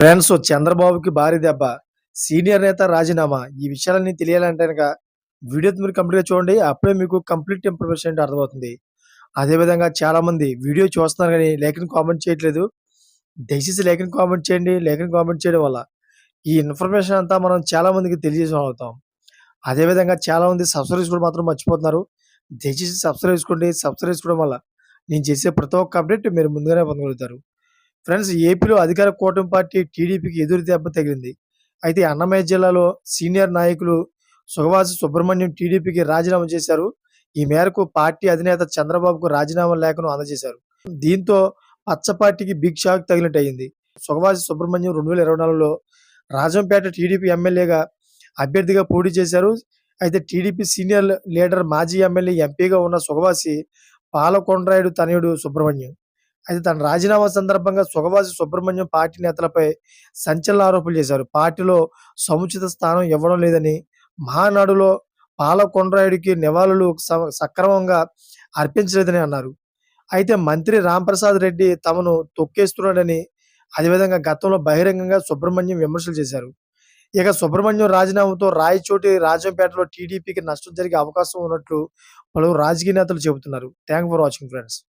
Friends చంద్రబాబుకి భారీ దెబ్బ. సీనియర్ నేత రాజీనామా. ఈ విషయాలన్నీ తెలియాలంటే కనుక వీడియో మీరు కంప్లీట్గా చూడండి. అప్పుడే మీకు కంప్లీట్ ఇన్ఫర్మేషన్ ఏంటో అర్థమవుతుంది. అదేవిధంగా చాలామంది వీడియో చూస్తున్నారు కానీ లేఖని కామెంట్ చేయట్లేదు. దయచేసి లేఖని కామెంట్ చేయండి. లేఖని కామెంట్ చేయడం వల్ల ఈ ఇన్ఫర్మేషన్ అంతా మనం చాలామందికి తెలియజేసిన అవుతాం. అదేవిధంగా చాలామంది సబ్స్క్రైబ్ మాత్రం మర్చిపోతున్నారు. దయచేసి సబ్స్క్రైబ్ చేసుకోండి. సబ్స్క్రైబ్ చేసుకోవడం వల్ల నేను చేసే ప్రతి ఒక్క అప్డేట్ మీరు ముందుగానే పొందగలుగుతారు. ఫ్రెండ్స్ ఏపీలో అధికార కూటమి పార్టీ టీడీపీకి ఎదురు దెబ్బ తగిలింది. అయితే అన్నమయ్య జిల్లాలో సీనియర్ నాయకులు సుగవాసి సుబ్రహ్మణ్యం టీడీపీకి రాజీనామా చేశారు. ఈ మేరకు పార్టీ అధినేత చంద్రబాబుకు రాజీనామా లేఖను అందజేశారు. దీంతో పచ్చ పార్టీకి బిగ్ షాక్ తగిలినట్టు అయింది సుగవాసి సుబ్రహ్మణ్యం రెండు వేల ఇరవై నాలుగులో రాజంపేట టీడీపీ ఎమ్మెల్యేగా అభ్యర్థిగా పోటీ చేశారు. అయితే టీడీపీ సీనియర్ లీడర్ మాజీ ఎమ్మెల్యే ఎంపీగా ఉన్న సుగవాసి పాలకొండరాయుడు తనయుడు సుబ్రహ్మణ్యం. అయితే తన రాజీనామా సందర్భంగా సుగవాసి సుబ్రహ్మణ్యం పార్టీ నేతలపై సంచలన ఆరోపణలు చేశారు. పార్టీలో సముచిత స్థానం ఇవ్వడం లేదని మహానాడులో పాలకొండ్రాయుడికి నివాళులు స- సక్రమంగా అర్పించలేదని అన్నారు. అయితే మంత్రి రాంప్రసాద్ రెడ్డి తమను తొక్కేస్తున్నాడని అదేవిధంగా గతంలో బహిరంగంగా సుబ్రహ్మణ్యం విమర్శలు చేశారు. ఇక సుబ్రహ్మణ్యం రాజీనామాతో రాయచోటి రాజంపేటలో టీడీపీకి నష్టం జరిగే అవకాశం ఉన్నట్లు పలువురు రాజకీయ నేతలు చెబుతున్నారు. Thank for watching friends.